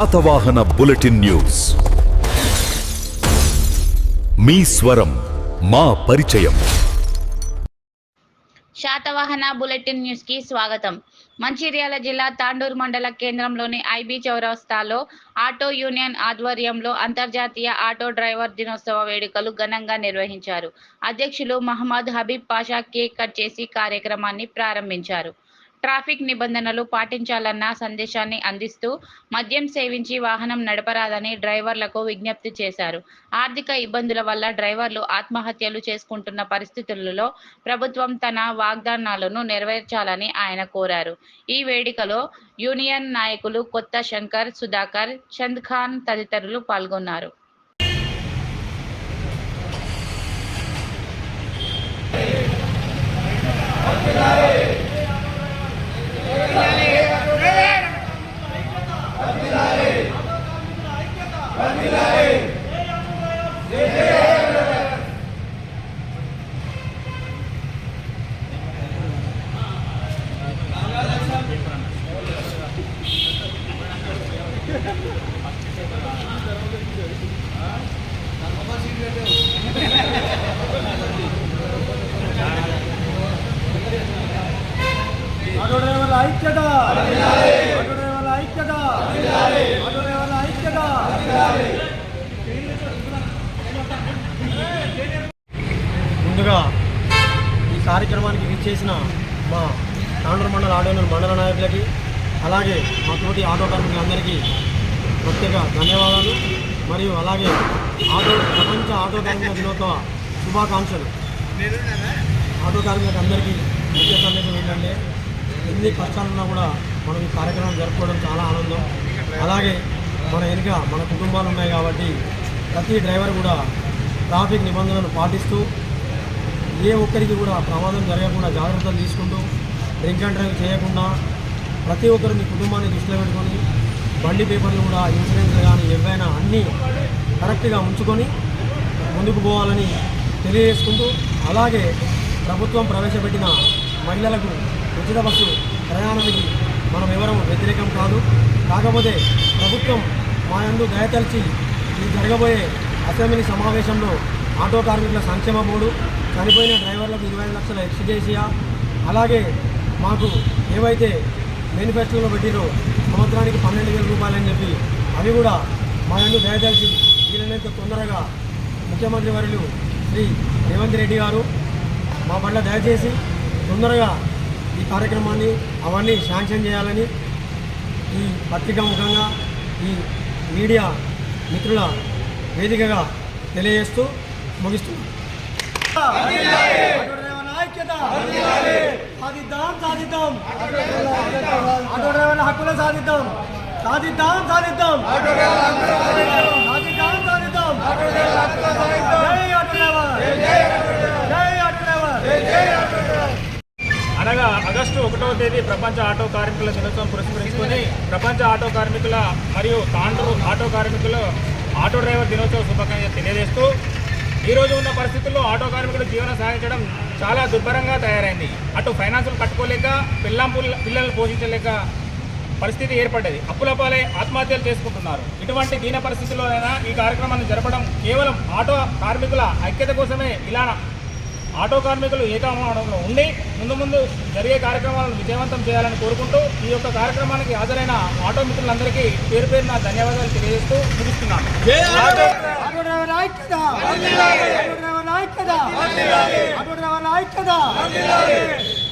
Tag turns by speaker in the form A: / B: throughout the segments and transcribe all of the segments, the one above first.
A: Satavahana bulletin news. మీ స్వరం మా పరిచయం.
B: శాతవాహన బులెటిన్ న్యూస్కి స్వాగతం. మంచిర్యాల జిల్లా తాండూరు మండల కేంద్రంలోని ఐబీ చౌరస్తాలో ఆటో యూనియన్ ఆధ్వర్యంలో అంతర్జాతీయ ఆటో డ్రైవర్ దినోత్సవ వేడుకలు ఘనంగా నిర్వహించారు. అధ్యక్షులు మహమ్మద్ హబీబ్ పాషా కేక్ కట్ చేసి కార్యక్రమాన్ని ప్రారంభించారు. ట్రాఫిక్ నిబంధనలు పాటించాలన్న సందేశాన్ని అందిస్తూ మద్యం సేవించి వాహనం నడపరాదని డ్రైవర్లకు విజ్ఞప్తి చేశారు. ఆర్థిక ఇబ్బందుల వల్ల డ్రైవర్లు ఆత్మహత్యలు చేసుకుంటున్న పరిస్థితులలో ప్రభుత్వం తన వాగ్దానాలను నెరవేర్చాలని ఆయన కోరారు. ఈ వేడుకలో యూనియన్ నాయకులు కొత్త శంకర్ సుధాకర్ చంద్ ఖాన్ తదితరులు పాల్గొన్నారు.
C: ఆటో డ్రైవర్ల ఐక్యత ఆటో డ్రైవర్ల ఐక్యత ఆటో డ్రైవర్ల ఐక్యత ముందుగా ఈ కార్యక్రమానికి విచ్చేసిన మా తాండ్ర మండల ఆటోనర్ మండల నాయకులకి అలాగే మా తోటి ఆటో కార్మికులందరికీ ప్రత్యేక ధన్యవాదాలు. మరియు అలాగే ఆటో ప్రపంచ ఆటో కార్మిక దినోత్సవ శుభాకాంక్షలు. ఆటో కార్మికులకు అందరికీ ముఖ్య సందేశం ఏంటంటే ఎన్ని కష్టాలున్నా కూడా మనం ఈ కార్యక్రమం జరుపుకోవడం చాలా ఆనందం. అలాగే మన వెనుక మన కుటుంబాలు ఉన్నాయి కాబట్టి ప్రతి డ్రైవర్ కూడా ట్రాఫిక్ నిబంధనలు పాటిస్తూ ఏ ఒక్కరికి కూడా ప్రమాదం జరగకుండా జాగ్రత్తలు తీసుకుంటూ డ్రింక్ అండ్ డ్రైవ్ చేయకుండా ప్రతి ఒక్కరు మీ కుటుంబాన్ని దృష్టిలో పెట్టుకొని బండి పేపర్లు కూడా ఇన్సూరెన్స్ కానీ ఏవైనా అన్నీ కరెక్ట్గా ఉంచుకొని ముందుకు పోవాలని తెలియజేసుకుంటూ అలాగే ప్రభుత్వం ప్రవేశపెట్టిన మహిళలకు ఉచిత బస్సు ప్రయాణానికి మనం ఎవరం వ్యతిరేకం కాదు. కాకపోతే ప్రభుత్వం మా యందు దయతలిచి ఈ జరగబోయే అసెంబ్లీ సమావేశంలో ఆటో కార్మికుల సంక్షేమ బోర్డు చనిపోయిన డ్రైవర్లకు ఇరవై లక్షల ఎక్స్జేసియా అలాగే మాకు ఏవైతే మేనిఫెస్టోలో పెట్టినో సంవత్సరానికి పన్నెండు వేల రూపాయలని చెప్పి అవి కూడా మా నుండి దయచేసి వీలైనంత తొందరగా ముఖ్యమంత్రి వర్యులు శ్రీ రేవంత్ రెడ్డి గారు మా పట్ల దయచేసి తొందరగా ఈ కార్యక్రమాన్ని అవన్నీ శాంక్షన్ చేయాలని ఈ పత్రికా ముఖంగా ఈ మీడియా మిత్రుల వేదికగా తెలియజేస్తూ ముగిస్తున్నాను. సాధిద్దాం సాధిద్దాం. ఆటో డ్రైవర్ల హక్కులు సాధిద్దాం. సాధిద్దాం సాధిద్దాం. సాధిద్దాం సాధిద్దాం. జై ఆటో డ్రైవర్. జై ఆటో డ్రైవర్.
D: అనగా ఆగస్టు ఒకటవ తేదీ ప్రపంచ ఆటో కార్మికుల దినోత్సవం పురస్కరించుకొని ప్రపంచ ఆటో కార్మికుల మరియు తాండ్రు ఆటో కార్మికుల ఆటో డ్రైవర్ దినోత్సవ శుభాకాంక్షలు తెలియజేస్తూ ఈరోజు ఉన్న పరిస్థితుల్లో ఆటో కార్మికులు జీవనం సాగించడం చాలా దుర్భరంగా తయారైంది. అటు ఫైనాన్సులు కట్టుకోలేక పిల్లం పిల్లలు పోషించలేక పరిస్థితి ఏర్పడ్డది. అప్పుల పాలై ఆత్మహత్యలు చేసుకుంటున్నారు. ఇటువంటి దీన పరిస్థితుల్లోనైనా ఈ కార్యక్రమాన్ని జరపడం కేవలం ఆటో కార్మికుల ఐక్యత కోసమే ఇలా ఆటో కార్మికులు ఏకామడంలో ఉండి ముందు ముందు జరిగే కార్యక్రమాలను విజయవంతం చేయాలని కోరుకుంటూ ఈ యొక్క కార్యక్రమానికి హాజరైన ఆటో మిత్రులందరికీ పేరు పేరున ధన్యవాదాలు తెలియజేస్తూ ముగిస్తున్నాను.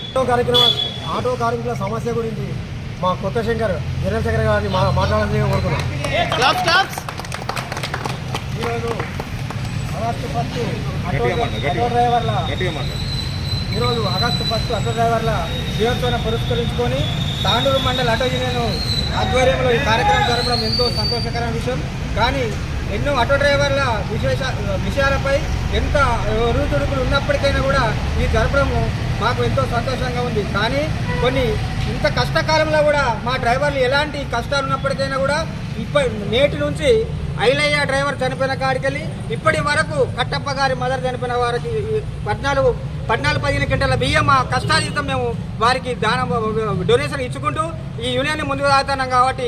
C: ఆటో కార్యక్రమం ఆటో కార్మికుల సమస్య గురించి మా కొత్త శంకర్ జనరల్ శంకర్ గారిని మా మాట్లాడాలని కోరుతున్నాం. ఈరోజు ఆగస్టు ఫస్ట్ ఆటో ఆటో డ్రైవర్ల ఈరోజు ఆగస్టు ఫస్ట్ ఆటో డ్రైవర్ల దినోత్సవం పురస్కరించుకొని తాండూరు మండల ఆటో యూనియన్ ఆధ్వర్యంలో ఈ కార్యక్రమం జరపడం ఎంతో సంతోషకరమైన విషయం. కానీ ఎన్నో ఆటో డ్రైవర్ల విశేష విషయాలపై ఎంత రుతుడుకులు ఉన్నప్పటికైనా కూడా ఈ జరపడము మాకు ఎంతో సంతోషంగా ఉంది. కానీ కొన్ని ఇంత కష్టకాలంలో కూడా మా డ్రైవర్లు ఎలాంటి కష్టాలు ఉన్నప్పటికైనా కూడా ఇప్పటి నేటి నుంచి ఐలయ్య డ్రైవర్ చనిపోయిన కాడికెళ్ళి ఇప్పటి వరకు కట్టప్ప గారి మదర్ చనిపోయిన వారికి పద్నాలుగు
E: పద్నాలుగు పదిహేను గంటల బియ్యం మా కష్టాజీతం మేము వారికి దానం డొనేషన్ ఇచ్చుకుంటూ ఈ యూనియన్ ముందుకు సాగుతున్నాం కాబట్టి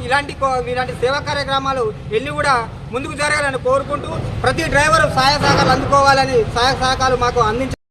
E: ఇలాంటి కో- ఇలాంటి సేవా కార్యక్రమాలు ఎన్ని కూడా ముందుకు జరగాలని కోరుకుంటూ ప్రతి డ్రైవర్ సహాయ సహకారాలు అందుకోవాలని సహాయ సహకారాలు మాకు అందించారు